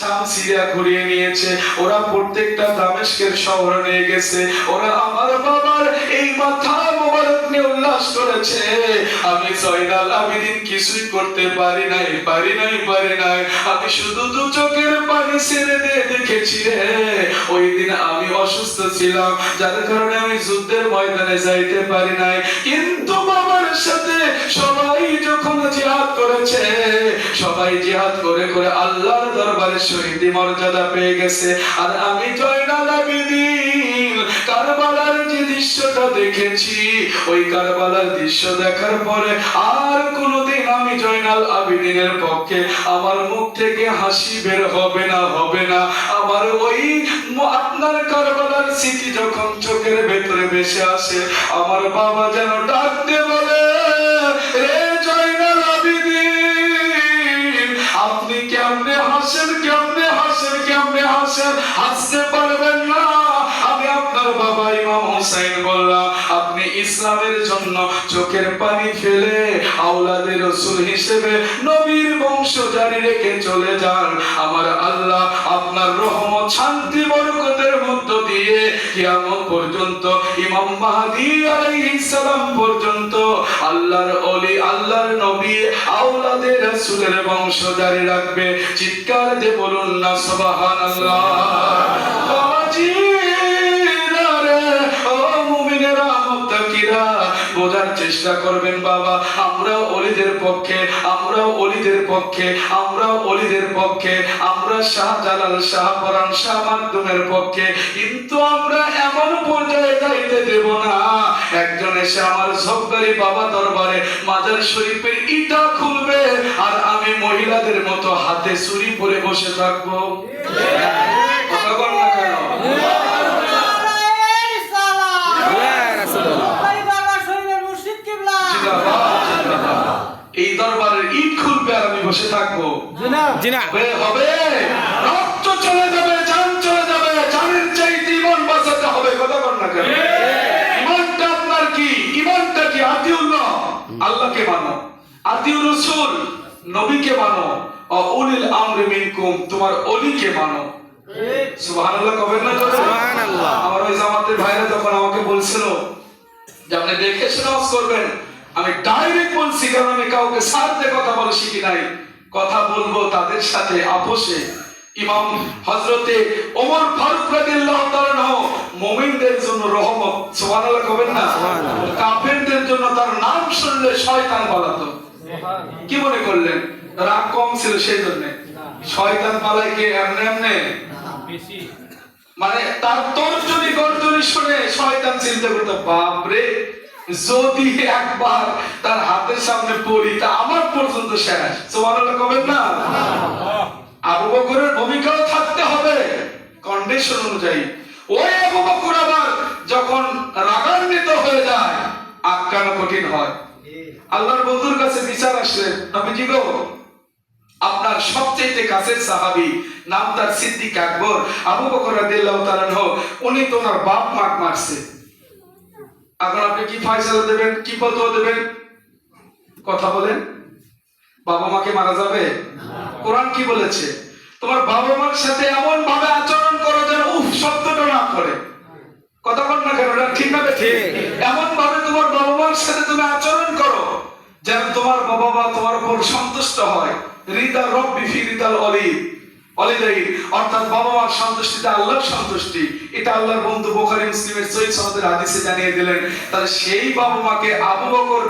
শাম সিরিয়া ঘুরিয়ে নিয়েছে। ওরা প্রত্যেকটা দামেস্কের শহরে নিয়ে গেছে। ওরা আমার বাবার এই মাথা মোবারক নিয়ে উল্লাস করেছে। আমি জয়নাল আবেদিন কিছুই করতে পারি নাই পারি নাই পারি নাই। আমি শুধু দু চোখের পানি ছেড়ে দিয়ে দেখেছি রে। ওই দিন আমি অসুস্থ ছিলাম, যার কারণে আমি যুদ্ধের ময়দানে যাইতে পারি নাই। কিন্তু সবাই জিহাদ করে করে আল্লাহর দরবারে শহীদি মর্যাদা পেয়ে গেছে। আর আমি জয়নাল আবেদিন কারবালার যে দৃশ্যটা দেখেছি, ওই কারবালার দৃশ্য দেখার পরে আর কোনোদিন আমি জয়নাল আবেদিনের পক্ষে আমার মুখ থেকে হাসি বের হবে না হবে না। আমার ওই আপনার কারবালার স্মৃতি যখন চোখের ভেতরে ভেসে আসে, আমার বাবা যেন ডাকতে বলে আওলাদের রসুল হিসেবে নবীর বংশ জারি রেখে চলে যান। আমার আল্লাহ আপনার রহমত, শান্তি, বরকতের মধ্য দিয়ে কিয়ামত পর্যন্ত, ইমাম মাহদি আলাইহিস পর্যন্ত আল্লাহর ওলি, আল্লাহর নবী, আওলাদের রাসূলের বংশ জারি রাখবে। চিৎকার দিয়ে বলুন না, সুবহানাল্লাহ। বাবাজি! চেষ্টা করবেন, বাবা। আমরা অলিদের পক্ষে আমরা অলিদের পক্ষে আমরা অলিদের পক্ষে, আমরা শাহ জালাল শাহ মাধ্যমের পক্ষে। কিন্তু আমরা এমন পর্যায়ে যাইতে দেব না। একজন এসে আমার সবগারি বাবা দরবারে মাজার শরীফের ইটা খুলবে, আর আমি মহিলাদের মতো হাতে ছুরি পরে বসে থাকব কথা বল না কেন জিন্দাবাদ, জিন্দাবাদ। এই দরবারের ইট খুলবে আর আমি বসে থাকব। জিনা। হবে, হবে। রক্ত চলে যাবে জান চলে যাবে। জানের চাইতে ইমান বাঁচাতে হবে কথা বল না কেন? ইমানটা আপনার কি? ইমানটা কি? আতিউল্লাহ। আল্লাহকে মানো আতিউর রাসূল নবীকে মানো ও উলিল আমরি মিনকুম তোমার অলিকে মানো সুবহানাল্লাহ কবেন না সুবহানাল্লাহ। আমার ওই জামাতের ভাইরা যখন আমাকে বলছিল যে আপনি দেখে শুনে করবেন। আমি ডাইরেক্ট বলছি কারণ আমি কাউকে সাথে কথা বলে শিখি নাই। কথা বলব তাদের সাথে আপোষে। ইমাম হযরতে ওমর ফারুক রাদিয়াল্লাহু তাআলা মুমিনদের জন্য রহমত। সুবহানাল্লাহ কবেন না? কাফেরদের জন্য তার নাম শুনলে শয়তান পালাতো। কি মনে করলেন? রাগ কম ছিল সেই জন্য শয়তান পালায় কি? এমনে এমনে? মানে তার তর্জনী গর্জনী শুনে শয়তান চিন্তা করতো বাপরে যদি একবার তার হাতের সামনে পড়ি, তা আমার পর্যন্ত শেষ সুবহানাল্লাহ কবেন না? আবু বকরের ভূমিকাও থাকতে হবে কন্ডিশন অনুযায়ী। ওই আবু বকর আবার যখন রাগান্বিত হয়ে যায় আটকানো কঠিন হয়। আল্লাহর বন্ধুর কাছে বিচার আসলেন নবীজি গো, আপনার সবচেয়ে কাছের সাহাবী, নাম তার সিদ্দিক আকবর। আবু বকর রাদিয়াল্লাহু তাআলা উনি তো ওনার বাপ মাক মারছে। এখন আপনি কি ফয়সালা দেবেন কি ফতোয়া দেবেন? কথা বলেন। বাবা মাকে মারা যাবে? কোরআন কি বলেছে? তোমার বাবা মার সাথে এমন ভাবে আচরণ করো যেন উফ শব্দটা না করে কথা বল না কেন এটা ঠিক না ঠিক। এমন ভাবে তোমার বাবা মার সাথে তুমি আচরণ করো যেন তোমার বাবা মা তোমার উপর সন্তুষ্ট হয়। হৃদা রব্বি ফি হৃদাল অলি অলিদাই অর্থাৎ বাবা মার সন্তুষ্টিতে আল্লাহর সন্তুষ্টি, এটা আল্লাহর বন্ধু বোখারি মুসলিমের সহিহ সনদের হাদিসে জানিয়ে দিলেন। তাহলে সেই বাবা মাকে আবু বকর